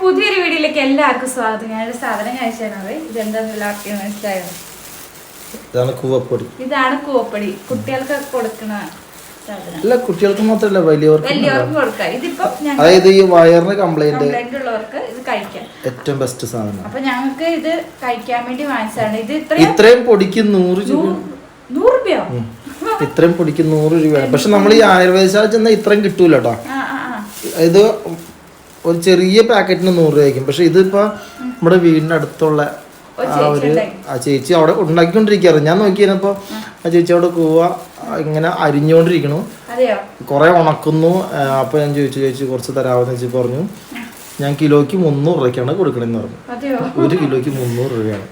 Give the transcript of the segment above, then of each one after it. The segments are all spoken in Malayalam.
പുതിയൊരു വീഡിയോയിലേക്ക് എല്ലാവർക്കും സ്വാഗതം. ഞാനൊരു സാധനം കഴിച്ചത് ഇതെന്താന്ന് എല്ലാവർക്കും മനസ്സിലായോ? ഇതാണ് കൂവപ്പൊടി. ഇതാണ് കൂവപ്പൊടി. കുട്ടികൾക്ക് കൊടുക്കണ അല്ല കുട്ടികൾക്ക് മാത്രല്ല വലിയവർക്ക് വലിയവർക്കും കൊടുക്കാം. ഇതിപ്പോ ഞങ്ങൾ അതായത് ഈ വയറിന് കംപ്ലൈന്റ് ഉള്ളവർക്ക് ഇത് കഴിക്കാം. ഏറ്റവും ബെസ്റ്റ് സാധനം. അപ്പൊ ഞങ്ങൾക്ക് ഇത് കഴിക്കാൻ വേണ്ടി വാങ്ങിച്ചതാണ്. ഇത് ഇത്രയും പൊടിക്ക് നൂറ് നൂറ് രൂപയോ? ഇത്രയും പൊടിക്ക് നൂറ് രൂപയാണ്. പക്ഷെ നമ്മൾ ഈ ആയുർവേദശാല ചെന്നാൽ ഇത്രയും കിട്ടൂല കേട്ടോ ഇത് ഒരു ചെറിയ പാക്കറ്റിന് നൂറ് രൂപയ്ക്കും പക്ഷെ ഇതിപ്പോ നമ്മുടെ വീടിന്റെ അടുത്തുള്ള ഒരു ആ ഒരു ആ ചേച്ചി അവിടെ ഉണ്ടാക്കിക്കൊണ്ടിരിക്കാറ് ഞാൻ നോക്കിയപ്പോ ആ ചേച്ചി അവിടെ കൂവ ഇങ്ങനെ അരിഞ്ഞുകൊണ്ടിരിക്കണു. കൊറേ ഉണക്കുന്നു. അപ്പോൾ അപ്പൊ ഞാൻ ചോദിച്ചു ചേച്ചി കുറച്ച് തരാമെന്ന് വെച്ച് പറഞ്ഞു ഞാൻ കിലോയ്ക്ക് മുന്നൂറ് രൂപയ്ക്കാണ് കൊടുക്കണമെന്ന് പറഞ്ഞു. ഒരു കിലോയ്ക്ക് മുന്നൂറ് രൂപയാണ്.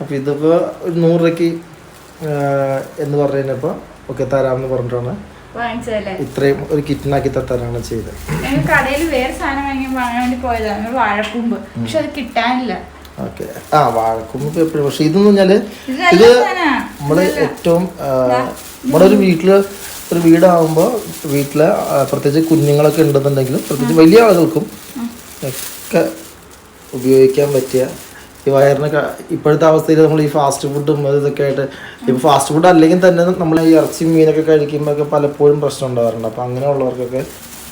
അപ്പോൾ ഇതിപ്പോൾ ഒരു നൂറ് രൂപയ്ക്ക് എന്ന് പറഞ്ഞു കഴിഞ്ഞപ്പോൾ ഓക്കെ തരാമെന്ന് പറഞ്ഞിട്ടാണ് വാങ്ങിച്ചതല്ലേ? ഇത്രയും ഒരു കിറ്റിനാക്കി തരാണ് ചെയ്തത്. ഞങ്ങൾ കടയിൽ വേറെ സാധനം വാങ്ങി വാങ്ങാൻ വേണ്ടി പോയതാണ് വാഴക്കൂമ്പ്. പക്ഷെ അത് കിട്ടാനില്ല. ഓക്കെ. ആ വാഴക്കുമ്പ് എപ്പോഴും പക്ഷെ ഇതെന്ന് പറഞ്ഞാൽ ഇത് നമ്മൾ ഏറ്റവും നമ്മുടെ ഒരു വീട്ടിൽ ഒരു വീടാകുമ്പോൾ വീട്ടിൽ പ്രത്യേകിച്ച് കുഞ്ഞുങ്ങളൊക്കെ ഉണ്ടെന്നുണ്ടെങ്കിലും പ്രത്യേകിച്ച് വലിയ ആളുകൾക്കും ഒക്കെ ഉപയോഗിക്കാൻ പറ്റിയ ഈ വയറിന് ഇപ്പോഴത്തെ അവസ്ഥയിൽ നമ്മൾ ഈ ഫാസ്റ്റ് ഫുഡും ഇതൊക്കെ ആയിട്ട് ഇപ്പോൾ ഫാസ്റ്റ് ഫുഡ് അല്ലെങ്കിൽ തന്നെ നമ്മൾ ഈ ഇറച്ചി മീനൊക്കെ കഴിക്കുമ്പോൾ ഒക്കെ പലപ്പോഴും പ്രശ്നം ഉണ്ടാവാറുണ്ട്. അപ്പം അങ്ങനെയുള്ളവർക്കൊക്കെ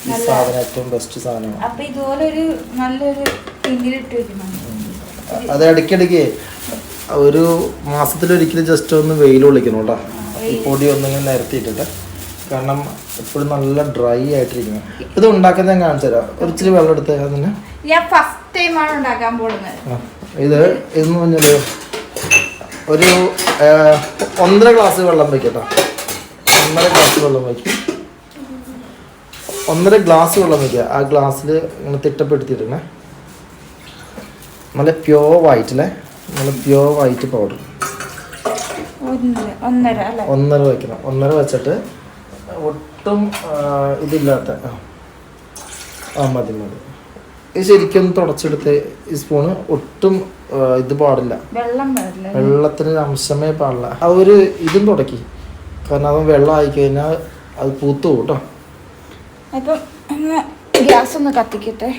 ഈ സാധനം ഏറ്റവും ബെസ്റ്റ് സാധനമാണ്. അപ്പൊ ഇതുപോലെ ഒരു നല്ലൊരു അത് ഇടയ്ക്കിടയ്ക്ക് ഒരു മാസത്തിലൊരിക്കലും ജസ്റ്റ് ഒന്ന് വെയിൽ ഒളിക്കണം കേട്ടോ. ഈ പൊടി ഒന്നിങ്ങനെ നിരത്തിയിട്ടിട്ട്. കാരണം എപ്പോഴും നല്ല ഡ്രൈ ആയിട്ടിരിക്കുന്നു. ഇത് ഉണ്ടാക്കുന്ന ഞാൻ കാണിച്ചു തരാം ഒരിച്ചിരി വെള്ളം എടുത്ത് അതിന്. ഞാൻ ഫസ്റ്റ് ടൈമാണ് ഉണ്ടാക്കാൻ പോകുന്നത്. ഇത് ഇതെന്ന് പറഞ്ഞൊരു ഒരു ഒന്നര ഗ്ലാസ് വെള്ളം വയ്ക്കട്ടോ. ഒന്നര ഗ്ലാസ് വെള്ളം വയ്ക്കും. ഒന്നര ഗ്ലാസ് വെള്ളം വയ്ക്കുക. ആ ഗ്ലാസ്സിൽ ഇങ്ങനെ തിട്ടപ്പെടുത്തിയിടണേ. നല്ല പ്യോ വൈറ്റ് അല്ലേ നല്ല പ്യോ വൈറ്റ് പൗഡർ ഒന്നര വയ്ക്കണം. ഒന്നര വെച്ചിട്ട് ഒട്ടും ഇതില്ലാത്ത ആ. മതി മതി. ശരിക്കും തുടച്ചെടുത്ത് ഈ സ്പൂണ് ഒട്ടും ഇത് പാടില്ല. വെള്ളം വെള്ളത്തിന് അംശമേ പാടില്ല. ആ ഒരു ഇതും തുടക്കി. കാരണം അത് വെള്ളം ആയി കഴിഞ്ഞാൽ അത് പൂത്തു കേട്ടോ ഗ്യാസ് ഒന്ന് കത്തിക്കട്ടെ?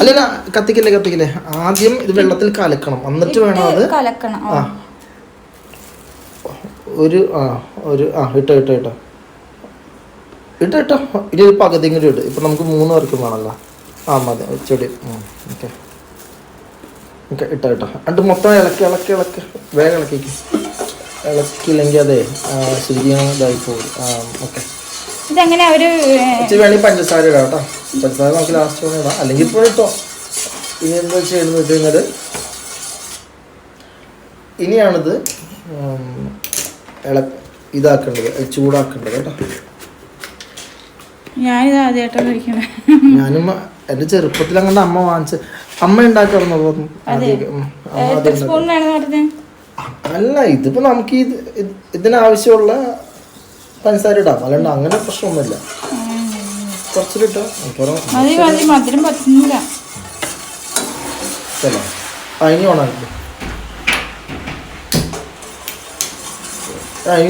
അല്ലല്ല കത്തിക്കില്ലേ കത്തിക്കില്ലേ. ആദ്യം ഇത് വെള്ളത്തിൽ കലക്കണം. എന്നിട്ട് വേണം അത് കലക്കണം ആ. ഒരു ആ ഒരു ആ ഇട്ടോ ഇട്ടോ ഇട്ടോ. ഇട്ടോ ഇട്ടോ. ഇനി ഒരു പകുതി കൂടി ഇട്ട് ഇപ്പം നമുക്ക് മൂന്ന് പേർക്കും വേണമല്ലോ ആ മതി. ചെടി. ഓക്കെ. ഓക്കെ ഇട്ടോ ഇട്ടോ. എന്നിട്ട് മൊത്തം ഇളക്കി ഇളക്കി ഇളക്കി. വേഗം ഇളക്കിക്ക് ഇളക്കിയില്ലെങ്കിൽ അതെ ശരിയാണ് ശരിക്കും ഇതായി പോകും. ആ ഓക്കെ. ഇതെങ്ങനെ വേണമെങ്കിൽ പഞ്ചസാര ഇടാം കേട്ടോ. പഞ്ചസാര നമുക്ക് ലാസ്റ്റ് വേണം ഇടാം. അല്ലെങ്കിൽ ഇപ്പോൾ ഇട്ടോ. ഇനി എന്താ ചെയ്യുന്നത് വെച്ച് കഴിഞ്ഞാൽ ഇനിയാണിത് ഇള ഇതാക്കേണ്ടത് അത് ചൂടാക്കേണ്ടത് കേട്ടോ. ഞാനിത് ആദ്യമായിട്ടാണ് കഴിക്കണേ ഞാനും എന്റെ ചെറുപ്പത്തിൽ അങ്ങനെ അമ്മ വാങ്ങിച്ച് അമ്മ ഉണ്ടാക്കാറുണ്ട്. അല്ല ഇതിപ്പോ നമുക്ക് ഇത് ഇത് ഇതിനാവശ്യമുള്ള പഞ്ചസാര ഇടാം. അല്ലാണ്ട് അങ്ങനെ പ്രശ്നമൊന്നുമില്ല. മതി മധുരം പറ്റുന്നില്ല. ഓണാക്കി.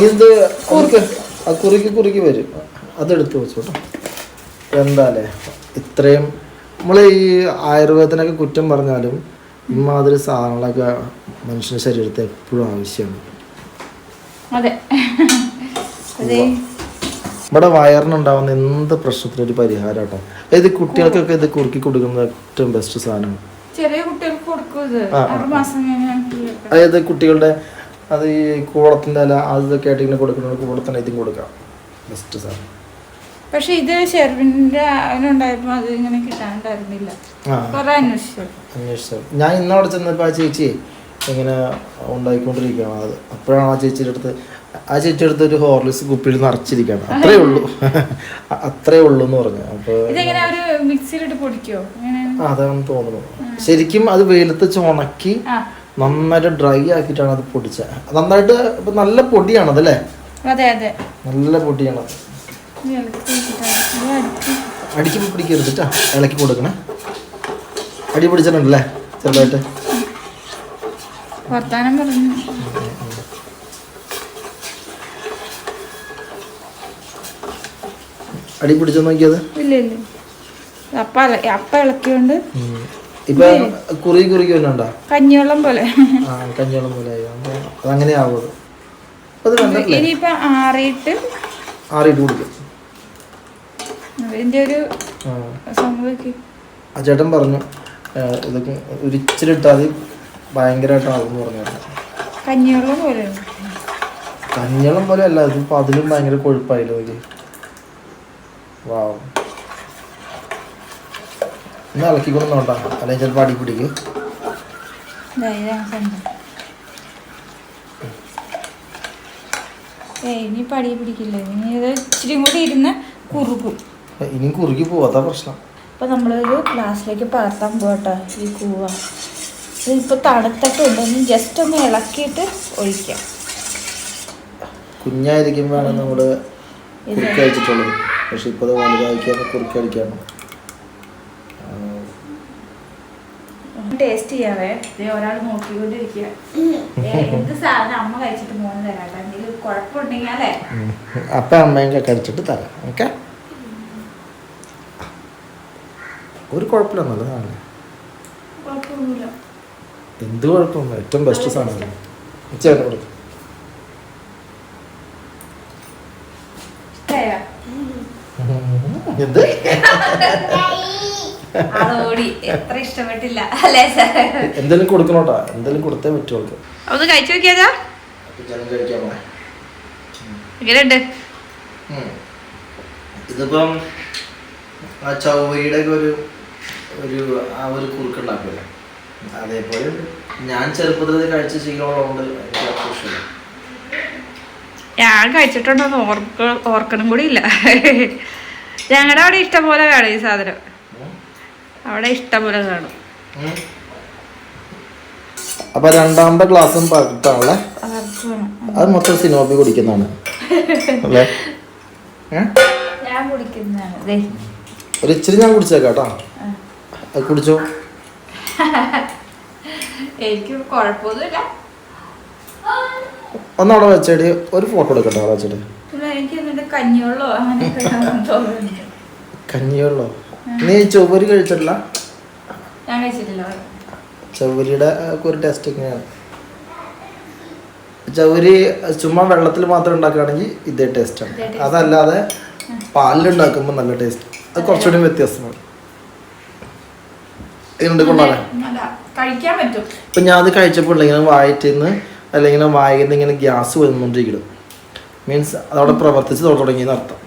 ഇത് കുറുക്കി കുറുക്കി വരും. അതെടുത്ത് വെച്ചോട്ടോ. എന്താല്ലേ ഇത്രയും നമ്മൾ ഈ ആയുർവേദത്തിനൊക്കെ കുറ്റം പറഞ്ഞാലും ഇമാതിരി സാധനങ്ങളൊക്കെ മനുഷ്യന്റെ ശരീരത്തെ എപ്പോഴും ആവശ്യമാണ്. അതെ. അതെ നമ്മുടെ വയറിനുണ്ടാവുന്ന എന്ത് പ്രശ്നത്തിനും ഒരു പരിഹാരം കേട്ടോ ഇത് കുട്ടികൾക്കൊക്കെ ഇത് കുറുക്കി കൊടുക്കുന്ന ഏറ്റവും ബെസ്റ്റ് സാധനം. ചെറിയ കുട്ടികൾക്ക് കൊടുക്കും അതായത് കുട്ടികളുടെ അത് ഈ കൂടത്തിന്റെ ഇല അതൊക്കെ ആയിട്ട് ഇങ്ങനെ കൊടുക്കുന്ന കൂളത്തിന് ഇതും കൊടുക്കാം. ബെസ്റ്റ് സാധനം. പക്ഷെ ഇത് ഷെർവിന്റെ അതിനുണ്ടായപ്പോ അത് ഇങ്ങനെ കുറെ അന്വേഷിച്ചു. ഞാൻ ഇന്നവിടെ ചെന്നപ്പോൾ ആ ചേച്ചി ഇങ്ങനെ ഉണ്ടായിക്കൊണ്ടിരിക്കുകയാണ്. അത് അപ്പോഴാണ് ആ ചേച്ചിയുടെ അടുത്ത് ആ ചേച്ചിയുടെ അടുത്ത് ഒരു ഹോർലിക്സ് കുപ്പിയിൽ നിറച്ചിരിക്കണം അത്രേ ഉള്ളൂ. അത്രേ ഉള്ളൂ എന്ന് പറഞ്ഞു. അപ്പോൾ അതാണ് തോന്നുന്നു. ശരിക്കും അത് വെയിലത്ത് ചുണക്കി നന്നായിട്ട് ഡ്രൈ ആക്കിയിട്ടാണ് അത് പൊടിച്ചത്. നന്നായിട്ട് നല്ല പൊടിയാണത് അല്ലേ നല്ല പൊടിയാണത് അടിക്കുമ്പോൾ പിടിക്കരുത് കേട്ടോ ഇളക്കി കൊടുക്കണേ. അടി പിടിച്ചിട്ടുണ്ടല്ലേ? ചെറുതായിട്ട്. വർത്താനം പറഞ്ഞു. അടി പിടിച്ചു നോക്കിയത്? ഇല്ല ഇല്ല. അപ്പ അപ്പ ഇളക്കിയോണ്ട്. ഇപ്പൊ കുറി കുറിക്ക് വല്ലതുണ്ടോ കഞ്ഞിവെള്ളം പോലെ. ആ കഞ്ഞോളം പോലെ അതങ്ങനെ ആവും അത്. അത് വേണ്ടല്ലേ ഇനിയിപ്പൊ ആറിയിട്ട് ആറിയിട്ട് കുടിക്കും. ഇതിന്റെ ഒരു ആ. സംഭവിക്കും ആ ചേട്ടൻ പറഞ്ഞു ഇതൊക്കെ ഒരിച്ചിരി ഇട്ടാൽ എന്ന് പറഞ്ഞു. കഞ്ഞിവെള്ളം പോലെ. അല്ല ഇതിപ്പോ അതിലും ഭയങ്കര കൊഴുപ്പായില്ലോ നോക്കി വാവ്. ഒന്ന് ഇളക്കിക്കൊണ്ട് നോട്ടാ. അല്ലെങ്കിൽ ചിലപ്പോൾ അടി പിടിക്കും. ഇനി പടി പിടിക്കില്ല. ഇനി ഇത് ഇച്ചിരി കൂടി ഇരുന്ന് കുറുകും ഇനിയും കുറുകി പോവാത്ത പ്രശ്നം. അപ്പൊ നമ്മളൊരു ഗ്ലാസ്സിലേക്ക് പകർത്താൻ പോകട്ടോ ഈ കൂവ. ഇതിപ്പോ തണുത്തൊക്കെ ഉണ്ടെന്ന് ജസ്റ്റ് ഒന്ന് ഇളക്കിയിട്ട് ഒഴിക്കാം. കുഞ്ഞായിരിക്കുമ്പോഴാണ് നമ്മൾ കുറുക്കി അടിച്ചിട്ടുള്ളത് പക്ഷെ ഇപ്പോൾ വലുതായിരിക്കാൻ വലുതായിക്കാണ് കുറുക്കി അടിക്കാണ് ടേസ്റ്റ് ചെയ്യാവേ. ഒരാൾ നോക്കിക്കൊണ്ടിരിക്കുക എന്ത് സാധനം അമ്മ കഴിച്ചിട്ട് മോന് തരാട്ടോ എന്തെങ്കിലും കുഴപ്പമുണ്ടെങ്കിൽ അല്ലേ? അപ്പം അമ്മയും കഴിച്ചിട്ട് തരാം. ഓക്കെ? ഒരു കുഴപ്പമില്ല നല്ലതാണ്. എന്ത് കുഴപ്പമൊന്നും ഏറ്റവും ബെസ്റ്റ് സാധനം ചേട്ടൻ കൊടുക്കും. എന്ത്? ഇഷ്ടപ്പെട്ടില്ല. അല്ലേ സാർ എന്തെങ്കിലും കൊടുക്കണോട്ടാ. എന്തെങ്കിലും കൊടുത്തേ പറ്റുള്ളൂ ഒന്ന് കഴിച്ചു എങ്ങനെയുണ്ട്? ഉം. ഇതിപ്പം ആ ചൊവ്വയുടെ ഒരു ഒരു ആ ഒരു കുറുക്കുണ്ടാക്കില്ല അതേപോലെ ഞാൻ ചെറുപ്പത്തിൽ കഴിച്ച ശീലമുള്ളതുകൊണ്ട് എനിക്ക് അത്ര ഇഷ്ടമില്ല ഞാൻ കഴിച്ചിട്ടുണ്ടോന്ന് ഓർക്ക ഓർക്കണം കൂടി ഇല്ല. ഞങ്ങളുടെ അവിടെ ഇഷ്ടംപോലെ കാണും ഈ സാധനം. അവിടെ ഇഷ്ടംപോലെ കാണും. അപ്പൊ രണ്ടാമത്തെ ഗ്ലാസും പകട്ടാണല്ലേ അത് മൊത്തം സിനോപ്പി കുടിക്കുന്നതാണ്. അല്ലേ? ഞാൻ കുടിക്കുന്നതാണ്. ദേ. ഒരു ഇച്ചിരി ഞാൻ കുടിച്ചേക്കാം കേട്ടോ. അത് കുടിച്ചോ? എനിക്ക് കുഴപ്പമൊന്നുമില്ല. ഒന്നവിടെ വെച്ചേടി. ഒരു ഫോട്ടോ എടുക്കട്ടെ അവിടെ വെച്ചിട്ട്. കഞ്ഞിവെള്ളോ നീ ചൊവ്വരി കഴിച്ചിട്ടില്ല? ഒക്കെ ഒരു ടേസ്റ്റ് എങ്ങനെയാണ് ചവ്വരി ചുമ്മാ വെള്ളത്തിൽ മാത്രം ഉണ്ടാക്കുകയാണെങ്കിൽ ഇതേ ടേസ്റ്റാണ്. അതല്ലാതെ പാലിലുണ്ടാക്കുമ്പോൾ നല്ല ടേസ്റ്റ് അത് കുറച്ചുകൂടി വ്യത്യാസമാണ് ഇതുണ്ട് കൊള്ളാലേ? അല്ല കഴിക്കാൻ പറ്റും. ഇപ്പം ഞാൻ അത് കഴിച്ചപ്പോൾ ഇങ്ങനെ വായറ്റിന്ന് അല്ലെങ്കിൽ വായിൽ നിന്ന് ഇങ്ങനെ ഗ്യാസ് വന്നുകൊണ്ടിരിക്കണം മീൻസ് അതവിടെ പ്രവർത്തിച്ച് തുടങ്ങിയെന്ന് അർത്ഥം.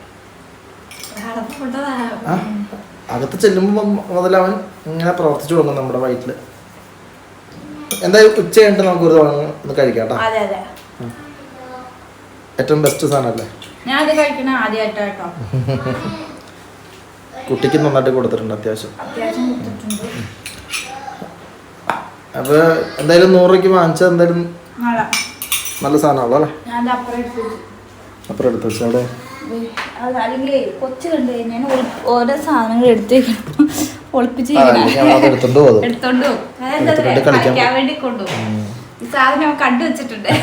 അകത്ത് ചെല്ലുമ്പോൾ മുതൽ അവൻ ഇങ്ങനെ പ്രവർത്തിച്ചു തുടങ്ങും നമ്മുടെ വയറ്റിൽ എന്തായാലും ഉച്ച കഴിഞ്ഞിട്ട് നമുക്ക് ഒരു തവണ ഒന്ന് കഴിക്കാം കേട്ടോ. ഏറ്റവും ബെസ്റ്റ് സാധനല്ലേ? കുട്ടിക്ക് നന്നായിട്ട് കൊടുത്തിട്ടുണ്ട് അത്യാവശ്യം. അപ്പോൾ എന്തായാലും നൂറ് രൂപയ്ക്ക് വാങ്ങിച്ചത് എന്തായാലും നല്ല സാധനമാണല്ലോ അല്ലേ അപ്പുറം എടുത്ത് വെച്ചാൽ അവിടെ? അല്ലെങ്കിൽ കൊച്ചു കണ്ടു കഴിഞ്ഞാൽ ഓരോ സാധനങ്ങൾ എടുത്ത് ഒളിപ്പിച്ച് എടുത്തോണ്ട് പോകും എടുത്തോണ്ട് പോകും വേണ്ടി കൊണ്ടുപോകും ഈ സാധനം കണ്ടു വെച്ചിട്ടുണ്ട്.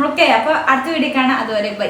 ഓക്കെ അപ്പൊ അടുത്ത വീഡിയോ കാണാം. അതുവരെ ബൈ.